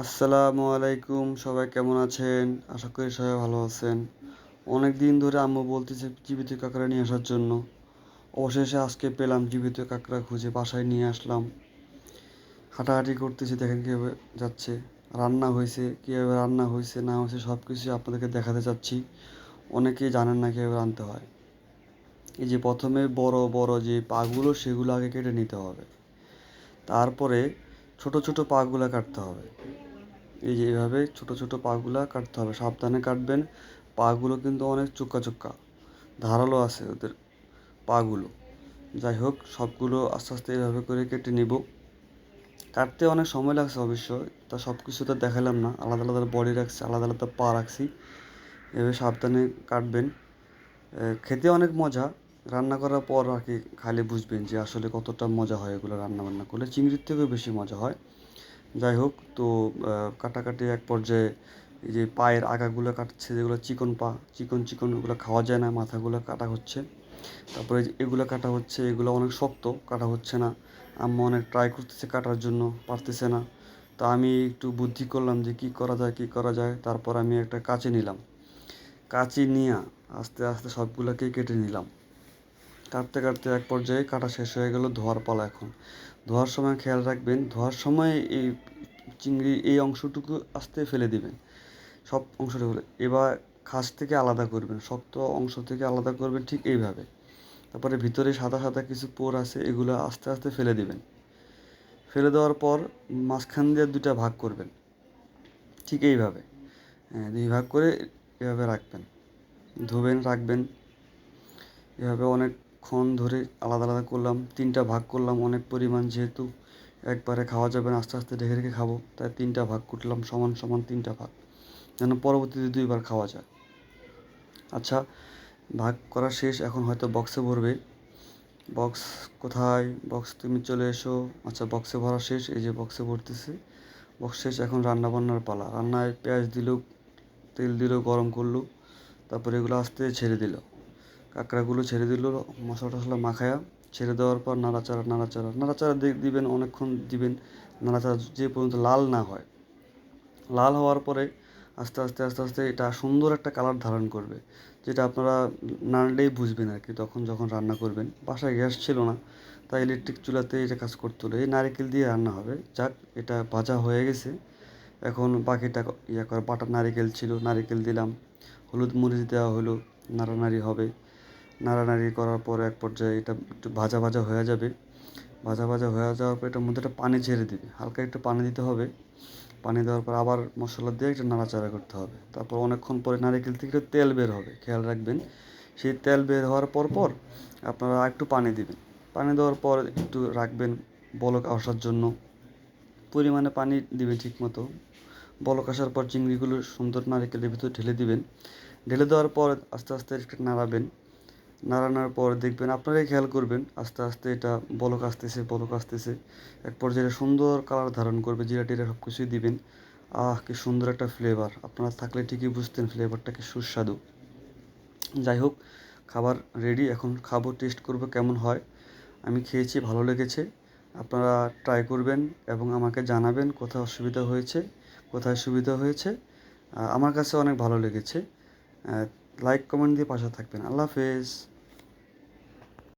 আসসালামু আলাইকুম, সবাই কেমন আছেন? আশা করি সবাই ভালো আছেন। অনেক দিন ধরে আম্মু বলতেছে জীবিত কাঁকড়া নিয়ে আসার জন্য। অবশেষে আজকে পেলাম জীবিত কাঁকড়া খুঁজে, বাসায় নিয়ে আসলাম। হাঁটাহাঁটি করতেছি, দেখেন কীভাবে যাচ্ছে। রান্না হয়েছে, কীভাবে রান্না হয়েছে, না হয়েছে সব কিছু আপনাদেরকে দেখাতে চাচ্ছি। অনেকেই জানেন না কীভাবে রাঁধতে হয়। এই যে প্রথমে বড় বড় যে পাগুলো, সেগুলো আগে কেটে নিতে হবে। তারপরে ছোট ছোট পাগুলো কাটতে হবে। এই যে এইভাবে ছোট ছোট পাগুলা কাটতে হবে। সাবধানে কাটবেন। পাগুলো কিন্তু অনেক চোক্কা চোক্কা ধারালো আছে ওদের পাগুলো। যাই হোক, সবগুলো আস্তে আস্তে এইভাবে করে কেটে নিব। কাটতে অনেক সময় লাগছে অবশ্য তা সব কিছু তো দেখালাম না। আলাদা আলাদা বডি রাখছি, আলাদা আলাদা পা রাখছি। এভাবে সাবধানে কাটবেন। খেতে অনেক মজা। রান্না করার পর আর কি খালি বুঝবেন যে আসলে কতটা মজা হয় এগুলো রান্না বান্না করলে। চিংড়ির থেকেও বেশি মজা হয়। যাই হোক, তো কাটাকাটি এক পর্যায়ে এই যে পায়ের আগাগুলো কাটছে, যেগুলো চিকন পা, চিকন চিকন ওগুলো খাওয়া যায় না, মাথাগুলো কাটা হচ্ছে। তারপরে এগুলো কাটা হচ্ছে, এগুলো অনেক শক্ত, কাটা হচ্ছে না। আম্মা অনেক ট্রাই করতেছে কাটার জন্য, পারতেছে না। তা আমি একটু বুদ্ধি করলাম যে কী করা যায়, কী করা যায়। তারপর আমি একটা কাঁচি নিলাম। কাঁচি নিয়ে আস্তে আস্তে সবগুলোকেই কেটে নিলাম। কাটতে কাটতে এক পর্যায়ে কাটা শেষ হয়ে গেল ধোয়ার পালা এখন। ধোয়ার সময় খেয়াল রাখবেন, ধোয়ার সময় এই চিংড়ি এই অংশটুকু আস্তে ফেলে দিবেন। সব অংশটা ফেলে, এবার খাস থেকে আলাদা করবেন, শক্ত অংশ থেকে আলাদা করবেন ঠিক এইভাবে। তারপরে ভিতরে সাদা সাদা কিছু পোর আছে, এগুলো আস্তে আস্তে ফেলে দিবেন। ফেলে দেওয়ার পর মাঝখান দিয়ে দুটা ভাগ করবেন, ঠিক এইভাবে। হ্যাঁ দুই ভাগ করে এভাবে রাখবেন, ধোবেন, রাখবেন। এভাবে অনেকক্ষণ ধরে আলাদা আলাদা করলাম, তিনটা ভাগ করলাম, অনেক পরিমাণ যেহেতু একবারে খাওয়া যাবে না, আস্তে আস্তে ঢেকে রেখে খাব, তাই তিনটা ভাগ করলাম, সমান সমান তিনটা ভাগ। যেন পরবর্তীতে দুইবার খাওয়া যায়। আচ্ছা ভাগ করা শেষ, এখন হয়তো বক্সে ভরবে। বক্স কোথায়? বক্স তুমি চলে এসো। আচ্ছা বক্সে ভরা শেষ, এই যে বক্সে ভরতেছে। বক্স শেষ, এখন রান্না বান্নার পালা। রান্নায় পেঁয়াজ দিল, তেল দিল, গরম করল, তারপরে এগুলো আস্তে ছেড়ে দিল। কাঁকড়াগুলো ছেড়ে দিল মশলা টশলা মাখায়া। ছেড়ে দেওয়ার পর নাড়াচাড়া নাড়াচাড়া নাড়াচাড়া দিবেন, অনেকক্ষণ দিবেন। নাড়াচাড়া যে পর্যন্ত লাল না হয়। লাল হওয়ার পরে আস্তে আস্তে আস্তে আস্তে এটা সুন্দর একটা কালার ধারণ করবে, যেটা আপনারা নাড়লেই বুঝবেন আর কি, তখন যখন রান্না করবেন। বাসায় গ্যাস ছিল না, তাই ইলেকট্রিক চুলাতে এটা কাজ করতে হলো। এই নারিকেল দিয়ে রান্না হবে। যাক, এটা ভাজা হয়ে গেছে। এখন বাকিটা ইয়া করে বাটা নারিকেল ছিল, নারিকেল দিলাম। হলুদ মরিচ দেওয়া হলো, নাড়ানাড়ি হবে। নাড়ানাড়ি করার পর এক পর্যায়ে এটা একটু ভাজা ভাজা হয়ে যাবে। ভাজা ভাজা হয়ে যাওয়ার পর এটার মধ্যে একটা পানি ছেড়ে দিবে। হালকা একটু পানি দিতে হবে। পানি দেওয়ার পর আবার মশলা দিয়ে একটু নাড়াচাড়া করতে হবে। তারপর অনেকক্ষণ পরে নারিকেল থেকে একটু তেল বের হবে। খেয়াল রাখবেন, সেই তেল বের হওয়ার পর পর আপনারা একটু পানি দিবেন। পানি দেওয়ার পর একটু রাখবেন বলক আসার জন্য। পরিমাণে পানি দিবেন ঠিক মতো বলক আসার পর চিংড়িগুলো সুন্দর নারিকেলের ভিতরে ঢেলে দিবেন। ঢেলে দেওয়ার পর আস্তে আস্তে একটু নাড়াবেন। নাড়ানোর পর দেখবেন আপনারাই খেয়াল করবেন, আস্তে আস্তে এটা বলক আসতেছে বলক আসতেছে। এক পর্যায়ে সুন্দর কালার ধারণ করবে, জিরা টিরা সব কিছুই দিবেন। আহ, কি সুন্দর একটা ফ্লেভার আপনারা থাকলে ঠিকই বুঝতেন ফ্লেভারটা কি সুস্বাদু। যাই হোক, খাবার রেডি এখন খাব টেস্ট করব কেমন হয়। আমি খেয়েছি, ভালো লেগেছে। আপনারা ট্রাই করবেন এবং আমাকে জানাবেন কোথায় অসুবিধা হয়েছে, কোথায় সুবিধা হয়েছে। আমার কাছে অনেক ভালো লেগেছে। লাইক কমেন্ট দিয়ে পাশে থাকবেন। আল্লাহ হাফেজ।